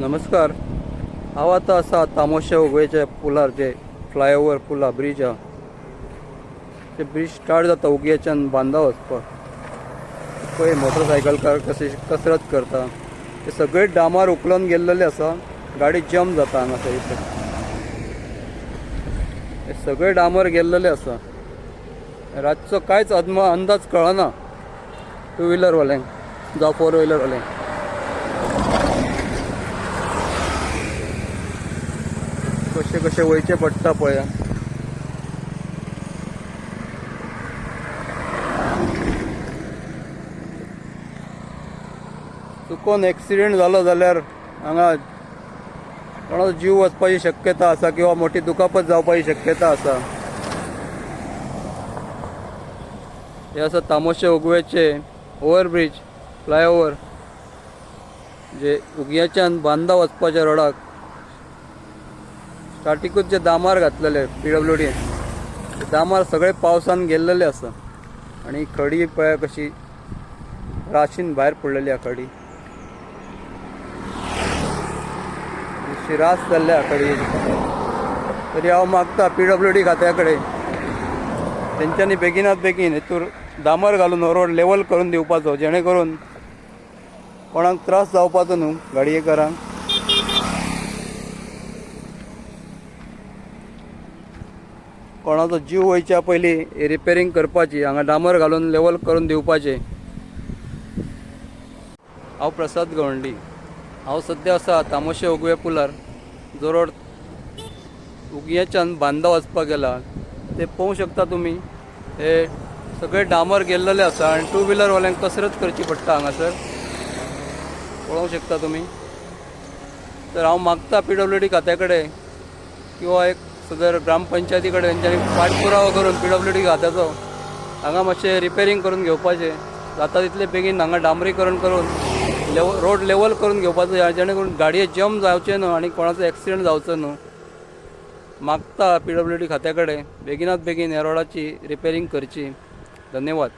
नमस्कार. हांव आतां आसा तामोशा उगवेच्या पुलार जे फ्लायओवर पुला ब्रीज हा ते ब्रीज स्टार्ट जाता उगयेच्यान बांदा वचपाक पळय मोटरसायकलकार कशी कसरत करता. ते सगळे डामार उखलून गेल्लेले आसा गाडी जम जाता हांगासर इथे. हे सगळे डामार गेल्लेले आसा रातचो कांयच अदमा अंदाज कळना. टू व्हिलरवाल्यांक जावं फोर व्हिलरवाल्यांक कशे कशे वयचे पडटा पळया. चुकोन एक्सिडेंट जालो जाल्यार हांगा कोणाचो जीव वचपाची शक्यता आसा किंवा मोठी दुखापत जावपाची शक्यता आसा. हे आसा तामोशे उगवेचे ओव्हरब्रीज फ्लायओवर जे उगयाच्यान बांदा वचपाच्या रोडाक स्टार्टिकूच जे दामार घातलेले पी डब्ल्यू डी दामार सगळे पावसान गेल्लेले आसा आणि खडी पळय कशी राशीन भायर पडलेली हा खडी. अशी रास जाल्ल्या हा तरी हांव मागता पी डब्ल्यू डी खात्या कडेन तेंच्यांनी बेगिनात बेगीन हेतूर दामर घालून हो रोड लेवल करून दिवपाचो जेणे करून कोणाक त्रास जावपाचो न्हू गाडयेकारांक कोणाचो जीव वयच्या पयलीं रिपेरींग करपाची हांगा डांबर घालून लेवल करून दिवपाचें. हांव प्रसाद गवंडी. हांव सद्या आसा तामोशे उगवे पुलार जो रोड उगयेच्यान बांदा वचपाक गेला. ते पळोवंक शकता तुमी हे सगळे डांबर गेल्लेले आसा आनी टू व्हिलरवाल्यांक कसरत करची पडटा हांगासर पळोवंक शकता तुमी तर हांव मागता पी डब्ल्यू डी खात्या कडेन किंवा एक सदर ग्रामपंचायती कडेन तेंच्यांनी पाठपुरावो करून पी डब्ल्यू डी घाताचो हांगा मातशें रिपेरींग करून घेवपाचें जाता तितले बेगीन हांगा डांबरीकरण करून लेव रोड लेवल करून घेवपाचो जेणे करून गाडये जम जावचे न्हू आनी कोणाचो एक्सिडेंट जावचो न्हू मागता पी डब्ल्यू डी खात्या कडेन बेगिनात बेगीन ह्या रोडाची रिपेरींग करची. धन्यवाद.